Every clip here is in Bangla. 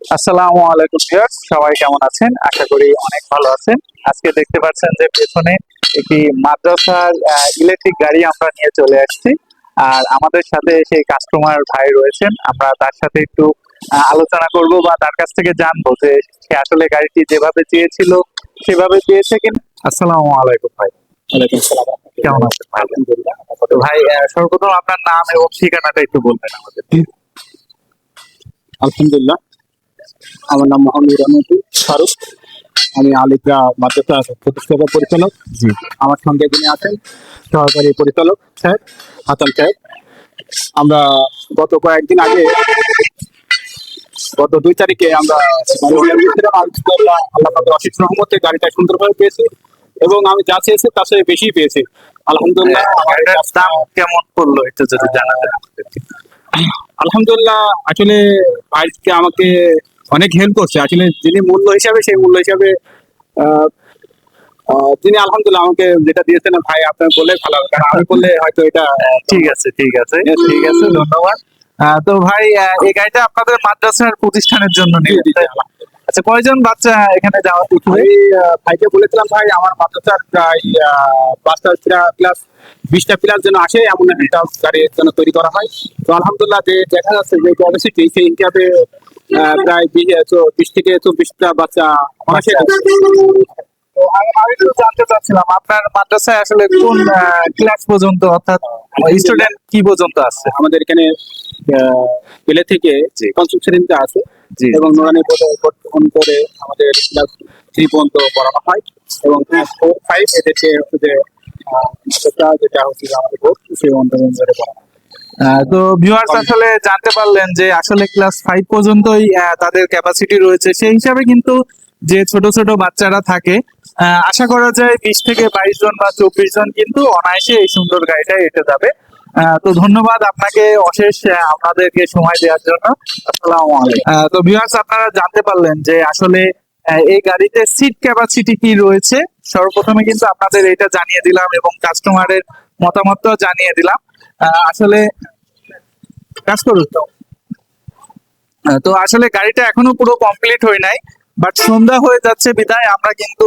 আসসালামু আলাইকুম ভিউয়ার্স সবাই কেমন আছেন? আশা করি অনেক ভালো আছেন। আজকে দেখতে পাচ্ছেন যে পেছনে একটি মাদ্রাসার ইলেকট্রিক গাড়ি আমরা নিয়ে চলে আসছি। আর আমাদের সাথে সেই কাস্টমার ভাই রয়েছেন। আমরা তার সাথে একটু আলোচনা করব বা তার কাছ থেকে জানব যে সে আসলে গাড়িটি যেভাবে চেয়েছিল সেভাবে চেয়েছে কিনা। আসসালামু আলাইকুম ভাই। ওয়ালাইকুম সালাম কেমন আছেন আলহামদুলিল্লাহ ভাই সর্বপ্রথম আপনার নাম এবং ঠিকানাটা একটু বলবেন আমাদের। আলহামদুলিল্লাহ আমার নাম মোহাম্মদ রহমতুল ফারুক। আমি আলিগ্রা মাদ্রাসা প্রতিষ্ঠাতা পরিচালক। জি। আমার সঙ্গে যিনি আছেন সহকারী পরিচালক সাহেব হাসান সাহেব। আমরা গত কয়েকদিন আগে গত দুই তারিখে আমরা আল্লাহ অশেষ রহমতে গাড়িটা সুন্দরভাবে পেয়েছি এবং আমি যা চেয়েছি তার সাথে বেশি পেয়েছি। আলহামদুলিল্লাহ দাম কেমন পড়ল একটু যদি আমাদেরকে। আলহামদুলিল্লাহ আসলে আজকে আমাকে অনেক হেল্প করছে। আসলে যিনি মূল্য হিসাবে সেই মূল্য হিসাবে তিনি আলহামদুলিল্লাহ আমাকে যেটা দিয়েছেন ভাই আপনার বললে ভালো কারণ আমি বললে হয়তো এটা ঠিক আছে ঠিক আছে। ঠিক আছে ধন্যবাদ। তো ভাই এই গাড়িটা আপনাদের মাদ্রাসার প্রতিষ্ঠানের জন্য নিয়ে জি, আচ্ছা কয়জন বাচ্চা এখানে যাওয়া আমি ভাইকে বলেছিলাম ভাই আমার মাদ্রাসার প্রায় পাঁচটা ক্লাস বিশটা প্লাস যেন আসে এমন একটা গাড়ি যেন তৈরি করা হয়। তো আলহামদুলিল্লাহ যে দেখা যাচ্ছে যে ক্যাপাসিটি সেই হিসাবে প্রায় বিশ- থেকে চব্বিশটা বাচ্চা আমি জানতে চাচ্ছিলাম আপনার মাদ্রাসায় আসলে কোন ক্লাস পর্যন্ত অর্থাৎ স্টুডেন্ট কি পর্যন্ত আছে? আমাদের এখানে পেলে থেকে পঞ্চম শ্রেণীতে আছে এবং নুরানি বোর্ডে করে আমাদের ক্লাস থ্রি পর্যন্ত পড়ানো হয় এবং ক্লাস ফোর ফাইভ এদেরকে হচ্ছে যে যেটা হচ্ছে আমাদের বোর্ড সেই অন্তর্গত করে পড়ানো হয়। তো ভিউয়ার্স আসলে জানতে পারলেন যে আসলে ক্লাস ফাইভ পর্যন্তই তাদের ক্যাপাসিটি রয়েছে। সেই হিসাবে কিন্তু যে ছোট ছোট বাচ্চারা থাকে আশা করা যায় বিশ থেকে বাইশ জন বা চব্বিশ জন কিন্তু অনায়াসে এই সুন্দর গাড়িটা এটে যাবে। তো ধন্যবাদ আপনাকে অশেষ আপনাদেরকে সময় দেওয়ার জন্য। আসসালামু আলাইকুম। তো ভিউয়ার্স আপনারা জানতে পারলেন যে আসলে এই গাড়িতে সিট ক্যাপাসিটি কি রয়েছে। সর্বপ্রথমে কিন্তু আপনাদের এটা জানিয়ে দিলাম এবং কাস্টমারের মতামতটাও জানিয়ে দিলাম। আহ, আসলে কাজ তো। তো আসলে গাড়িটা এখনও পুরো কমপ্লিট হয় নাই বাট সন্ধ্যা হয়ে যাচ্ছে বিদায়, আমরা কিন্তু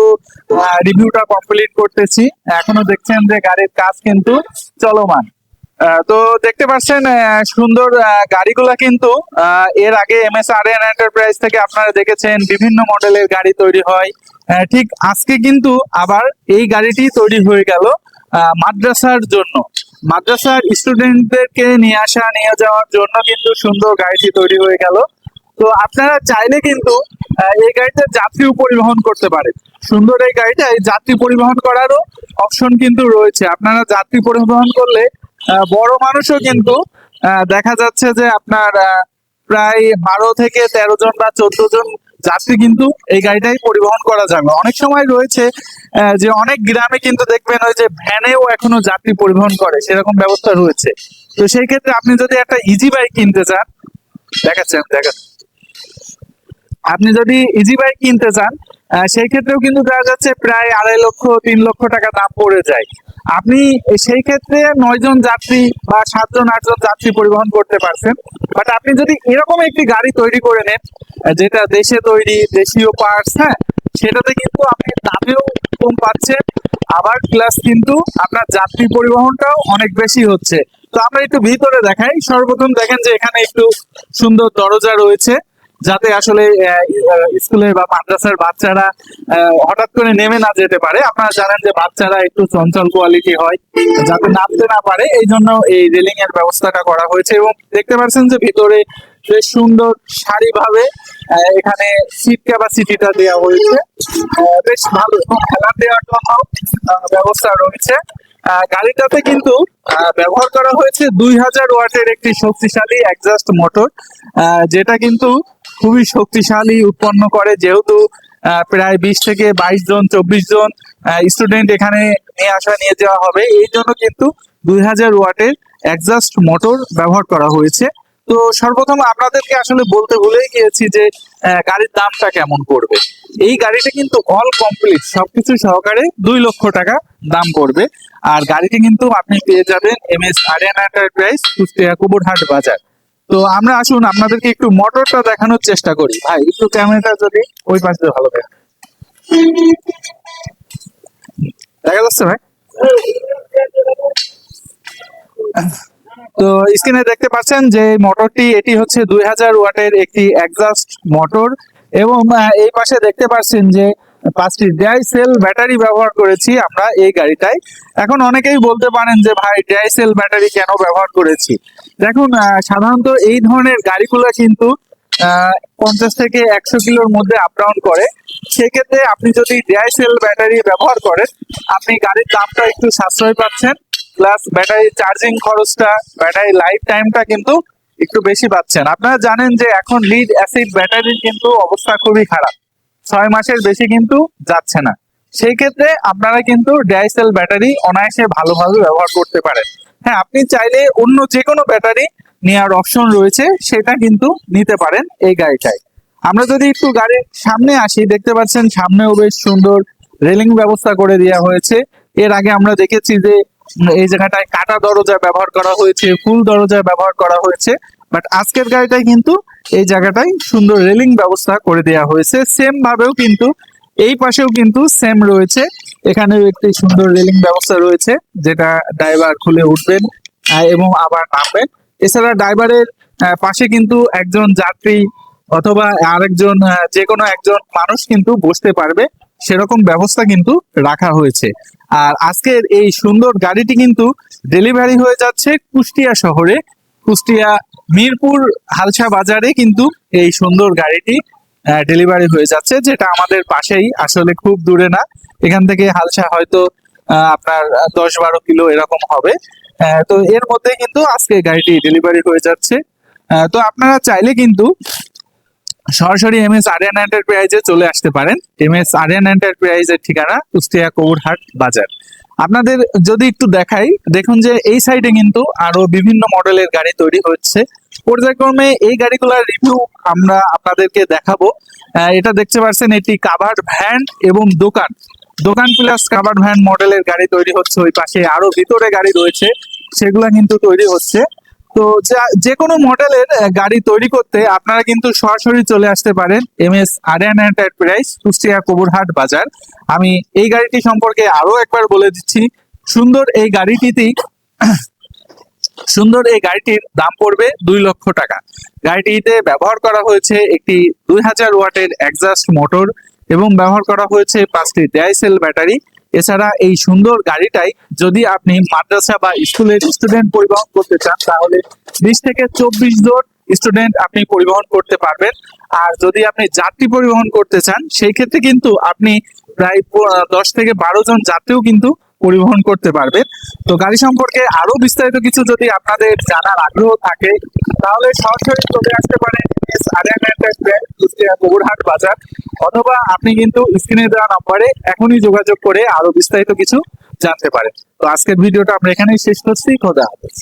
রিভিউটা কমপ্লিট করতেছি। এখনও দেখছেন যে গাড়ির কাজ কিন্তু চলমান। তো দেখতে পাচ্ছেন সুন্দর গাড়িগুলা কিন্তু এর আগে এম এস আর এন এন্টারপ্রাইজ থেকে আপনারা দেখেছেন, বিভিন্ন মডেলের গাড়ি তৈরি হয়। ঠিক আজকে কিন্তু আবার এই গাড়িটি তৈরি হয়ে গেল মাদ্রাসার জন্য। মাদ্রাসার স্টুডেন্টদেরকে নিয়ে আসা, নিয়ে যাওয়ার জন্য কিন্তু সুন্দর গাড়িটি তৈরি হয়ে গেল। তো আপনারা চাইলে কিন্তু এই গাড়িতে যাত্রীও পরিবহন করতে পারেন। সুন্দর এই গাড়িটায় যাত্রী পরিবহন করারও অপশন কিন্তু রয়েছে। আপনারা যাত্রী পরিবহন করলে বড় মানুষও কিন্তু দেখা যাচ্ছে যে আপনার প্রায় বারো থেকে তেরো জন বা চোদ্দ জন যাত্রী কিন্তু এই গাড়িটাই পরিবহন করা যাবে। অনেক সময় রয়েছে যে অনেক গ্রামে কিন্তু দেখবেন ওই যে ভ্যানেও এখনও যাত্রী পরিবহন করে, সেরকম ব্যবস্থা রয়েছে। তো সেই ক্ষেত্রে আপনি যদি একটা ইজি বাইক কিনতে চান দেখাচ্ছেন দেখাচ্ছেন আপনি যদি ইজি বাইক কিনতে চান সেই ক্ষেত্রেও কিন্তু দেখা যাচ্ছে প্রায় আড়াই লক্ষ, তিন লক্ষ টাকা দাম পড়ে যায়। আপনি সেই ক্ষেত্রে নয় জন যাত্রী বা সাতজন আটজন যাত্রী পরিবহন করতে পারছেন। বাট আপনি যদি এরকম একটি গাড়ি তৈরি করে নেন, যেটা দেশে তৈরি, দেশীয় পার্টস হ্যাঁ সেটাতে কিন্তু আপনি দামেও কম পাচ্ছেন। আবার প্লাস কিন্তু আপনার যাত্রী পরিবহনটাও অনেক বেশি হচ্ছে। তো আমরা একটু ভিতরে দেখাই। সর্বপ্রথম দেখেন যে এখানে একটু সুন্দর দরজা রয়েছে। যাতে আসলে স্কুলের বা মাদ্রাসার বাচ্চারা হঠাৎ করে নেমে না যেতে পারে। আপনারা জানেন যে বাচ্চারা একটু চঞ্চল কোয়ালিটি হয়, যাতে নামতে না পারে। এই জন্য এই রেলিং এর ব্যবস্থাটা করা হয়েছে এবং দেখতে পাচ্ছেন যে ভিতরে বেশ সুন্দর সারিভাবে এখানে সিট ক্যাপাসিটিটা দেওয়া হয়েছে। বেশ ভালো। খেলা দেওয়ার জন্য ব্যবস্থা রয়েছে। গাড়িটাতে কিন্তু ব্যবহার করা হয়েছে দুই হাজার ওয়াটের একটি শক্তিশালী একজাস্ট মোটর যেটা কিন্তু খুবই শক্তিশালী, উৎপন্ন করে যেহেতু প্রায় বিশ থেকে বাইশ জন, চব্বিশ জন স্টুডেন্ট এখানে নিয়ে আসা, নিয়ে যাওয়া হবে। এই জন্য কিন্তু দুই হাজার ওয়াটের একজাস্ট মোটর ব্যবহার করা হয়েছে। তো সর্বপ্রথম আপনাদেরকে আসলে বলতে ভুলেই গিয়েছি যে গাড়ির দামটা কেমন পড়বে। এই গাড়িটা কিন্তু অল কমপ্লিট সবকিছু সহকারে দুই লক্ষ টাকা দাম পড়বে। আর গাড়িটি কিন্তু আপনি পেয়ে যাবেন M S Aryan enterprise Kushtia Kuburhat বাজার। তো আমরা আসুন, আপনাদেরকে একটু মোটরটা দেখানোর চেষ্টা করি। ভাই, একটু ক্যামেরাটা যদি ওই পাশে ভালো দেখ দেখা যাচ্ছে ভাই? তো স্ক্রিনে দেখতে পাচ্ছেন যে মোটরটি এটি হচ্ছে দুই হাজার ওয়াটের একটি এক্সাস্ট মোটর এবং এই পাশে দেখতে পাচ্ছেন যে পাঁচটি ড্রাই সেল ব্যাটারি ব্যবহার করেছি আমরা এই গাড়িটায়। এখন অনেকেই বলতে পারেন যে, ভাই, ড্রাই সেল ব্যাটারি কেন ব্যবহার করেছি? দেখুন সাধারণত এই ধরনের গাড়িগুলো কিন্তু পঞ্চাশ থেকে একশো কিলোর মধ্যে আপ ডাউন করে। সেক্ষেত্রে আপনি যদি ড্রাই সেল ব্যাটারি ব্যবহার করেন, আপনি গাড়ির দামটা একটু সাশ্রয় পাচ্ছেন। প্লাস ব্যাটারি চার্জিং খরচটা ব্যাটারি লাইফ টাইমটা কিন্তু একটু বেশি পাচ্ছেন। আপনারা জানেন যে এখন লিড অ্যাসিড ব্যাটারির কিন্তু অবস্থা খুবই খারাপ। ছয় মাসের বেশি কিন্তু যাচ্ছে না। সেই ক্ষেত্রে আপনারা কিন্তু ডাইসেল ব্যাটারি অনায়াসে ভালোভাবে ব্যবহার করতে পারেন। হ্যাঁ আপনি চাইলে অন্য যে কোনো ব্যাটারি নেওয়ার অপশন রয়েছে, সেটা কিন্তু নিতে পারেন এই গাড়িটায়। আমরা যদি একটু গাড়ির সামনে আসি, দেখতে পাচ্ছেন সামনেও বেশ সুন্দর রেলিং ব্যবস্থা করে দেওয়া হয়েছে। এর আগে আমরা দেখেছি যে এই জায়গাটায় কাটা দরজা ব্যবহার করা হয়েছে, ফুল দরজা ব্যবহার করা হয়েছে বাট আজকের গাড়িটায় কিন্তু এই জায়গাটায় সুন্দর রেলিং ব্যবস্থা করে দেওয়া হয়েছে। সেম ভাবেও কিন্তু এই পাশেও কিন্তু সেম রয়েছে। এখানেও একটি সুন্দর রেলিং ব্যবস্থা রয়েছে, যেটা ড্রাইভার খুলে উঠবেন এবং আবার নামবেন। এছাড়া ড্রাইভারের পাশে কিন্তু একজন যাত্রী অথবা আরেকজন যে কোনো একজন মানুষ কিন্তু বসতে পারবে। সেরকম ব্যবস্থা কিন্তু রাখা হয়েছে। আর আজকের এই সুন্দর গাড়িটি কিন্তু ডেলিভারি হয়ে যাচ্ছে কুষ্টিয়া শহরে। কুষ্টিয়া মিরপুর হালসা বাজারে কিন্তু এই সুন্দর গাড়িটি ডেলিভারি হয়ে যাচ্ছে, যেটা আমাদের পাশেই, আসলে খুব দূরে না। এখান থেকে হালসা হয়তো আপনার দশ বারো কিলো এরকম হবে। তো এর মধ্যে কিন্তু আজকে গাড়িটি ডেলিভারি হয়ে যাচ্ছে। তো আপনারা চাইলে কিন্তু সরাসরি এম এস আরিয়ান এন্টারপ্রাইজে চলে আসতে পারেন। এম এস আরিয়ান এন্টারপ্রাইজের ঠিকানা কুষ্টিয়া কবুরহাট বাজার। আপনাদের যদি একটু দেখাই, দেখুন যে এই সাইডে কিন্তু আরও বিভিন্ন মডেলের গাড়ি তৈরি হচ্ছে। পর্যায়ক্রমে এই গাড়িগুলোর রিভিউ আমরা আপনাদেরকে দেখাবো। এটা দেখতে পাচ্ছেন এটি কাভার্ড ভ্যান এবং দোকান। দোকান প্লাস কাভার্ড ভ্যান মডেলের গাড়ি তৈরি হচ্ছে। ওই পাশে আরও ভিতরে গাড়ি রয়েছে। সেগুলা কিন্তু তৈরি হচ্ছে। তো যা- কোনো মডেলের গাড়ি তৈরি করতে আপনারা কিন্তু সরাসরি চলে আসতে পারেন M S Aryan enterprise, Kushtia Kaburhat বাজার। আমি এই গাড়িটি সম্পর্কে আরও একবার বলে দিচ্ছি। সুন্দর এই গাড়িটিতেই, সুন্দর এই গাড়িটির দাম পড়বে দুই লক্ষ টাকা। গাড়িটিতে ব্যবহার করা হয়েছে একটি দুই হাজার ওয়াটের এক্সাস্ট মোটর এবং ব্যবহার করা হয়েছে পাঁচটি ডাইসেল ব্যাটারি এছাড়া এই সুন্দর গাড়িটাই যদি আপনি মাদ্রাসা বা স্কুলের স্টুডেন্ট পরিবহন করতে চান, তাহলে বিশ থেকে চব্বিশ জন স্টুডেন্ট আপনি পরিবহন করতে পারবেন। আর যদি আপনি যাত্রী পরিবহন করতে চান, সেই ক্ষেত্রে কিন্তু আপনি প্রায় দশ থেকে বারো জন যাত্রীও কিন্তু পরিবহন করতে পারবেন। তো গাড়ি সম্পর্কে আরও বিস্তারিত কিছু যদি আপনাদের জানার আগ্রহ থাকে, তাহলে সরাসরি চলে আসতে পারেন কুষ্টিয়া বাজার। অথবা আপনি কিন্তু স্ক্রিনে দেওয়া নম্বরে এখনই যোগাযোগ করে আরও বিস্তারিত কিছু জানতে পারেন। তো আজকের ভিডিওটা আমরা এখানেই শেষ করছি। খোদা হাফেজ।